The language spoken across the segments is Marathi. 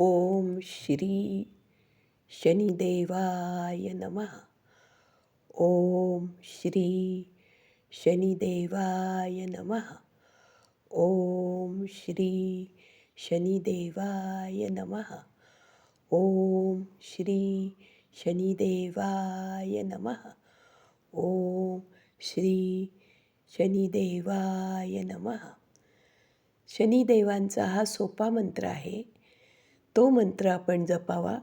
ओम श्री शनिदेवाय नमः। ओम श्री शनिदेवाय नमः। ओम श्री शनिदेवाय नमः। ओम श्री शनिदेवाय नमः। ओम श्री शनिदेवाय नमः। शनिदेवांचा हा सोपा मंत्र आहे तो मंत्र आपण जपावा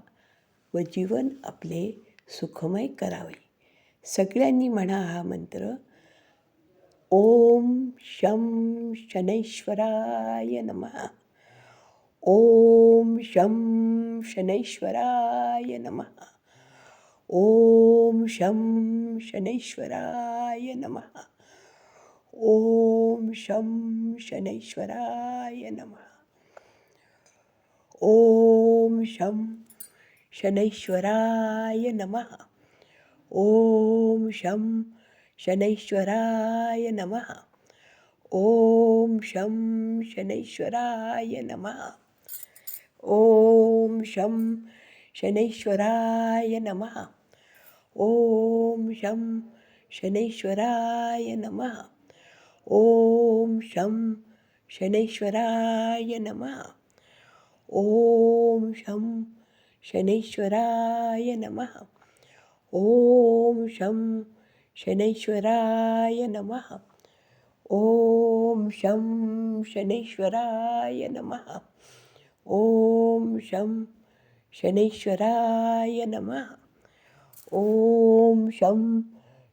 व जीवन आपले सुखमय करावे. सगळ्यांनी म्हणा हा मंत्र ओम शं शनैश्वराय नमः. ओम शं शनैश्वराय नमः. ओम शं शनैश्वराय नमः. ओम शं शनैश्वराय नमः. ओम शं शनैश्वराय नमः। ओम शं शनैश्वराय नमः। ओम शं शनैश्वराय नमः। ओम शं शनैश्वराय नमः। ओम शं शनैश्वराय नमः। ओम शं शनैश्वराय नमः। ओम शं शनैश्वराय नमः। ओम शं शनैश्वराय नमः। ओम शं शनैश्वराय नमः। ओम शं शनैश्वराय नमः। ओम शं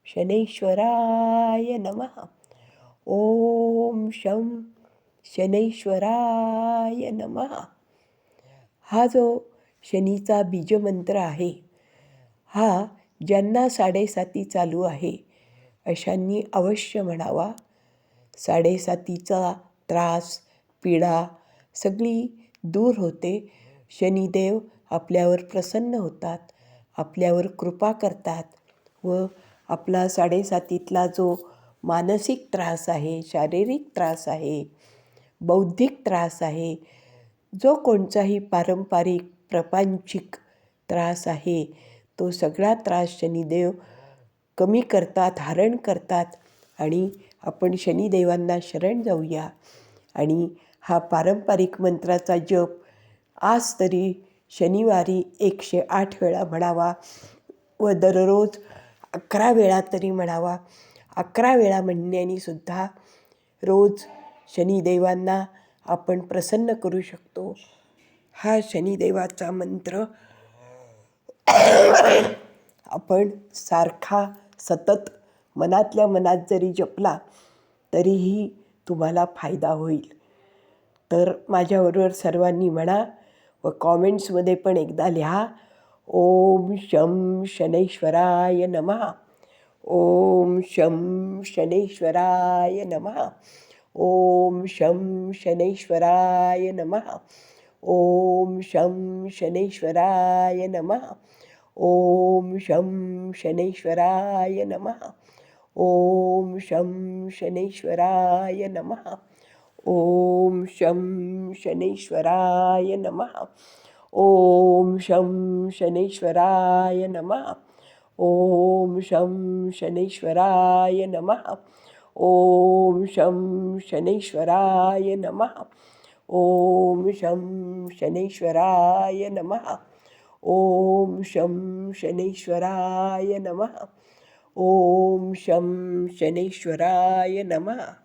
शनैश्वराय नमः। ओम शं शनैश्वराय नमः हा जो शनीचा बीजमंत्र आहे हा ज्यांना साडेसाती चालू आहे अशांनी अवश्य म्हणावा. साडेसातीचा त्रास पीडा सगळी दूर होते. शनिदेव आपल्यावर प्रसन्न होतात आपल्यावर कृपा करतात व आपला साडेसातीतला जो मानसिक त्रास आहे शारीरिक त्रास आहे बौद्धिक त्रास आहे जो कोणताही पारंपरिक प्रपंचिक त्रास आहे तो सगळा त्रास शनिदेव कमी करतात हरण करतात आणि आपण शनिदेवांना शरण जाऊया. आणि हा पारंपरिक मंत्राचा जप आज तरी शनिवारी एकशे आठ वेळा म्हणावा व दररोज अकरा वेळा तरी म्हणावा. अकरा वेळा म्हणण्याने सुद्धा रोज शनिदेवांना आपण प्रसन्न करू शकतो. हा शनिदेवाचा मंत्र. आपण सारखा सतत मनातल्या मनात जरी जपला तरीही तुम्हाला फायदा होईल. तर माझ्याबरोबर सर्वांनी म्हणा व कॉमेंट्समध्ये पण एकदा लिहा. ओम शं शनैश्वराय नमः. ओम शं शनैश्वराय नमः. ओम शं शनैश्वराय नमः। ओम शं शनैश्वराय नमः। ओम शं शनैश्वराय नमः। ओम शं शनैश्वराय नमः। ओम शं शनैश्वराय नमः। ओम शं शनैश्वराय नमः। ओम शं शनैश्वराय नमः। ओम शं शनैश्वराय नमः। ॐ शं शनैश्वराय नमः। ॐ शं शनैश्वराय नमः। ॐ शं शनैश्वराय नमः।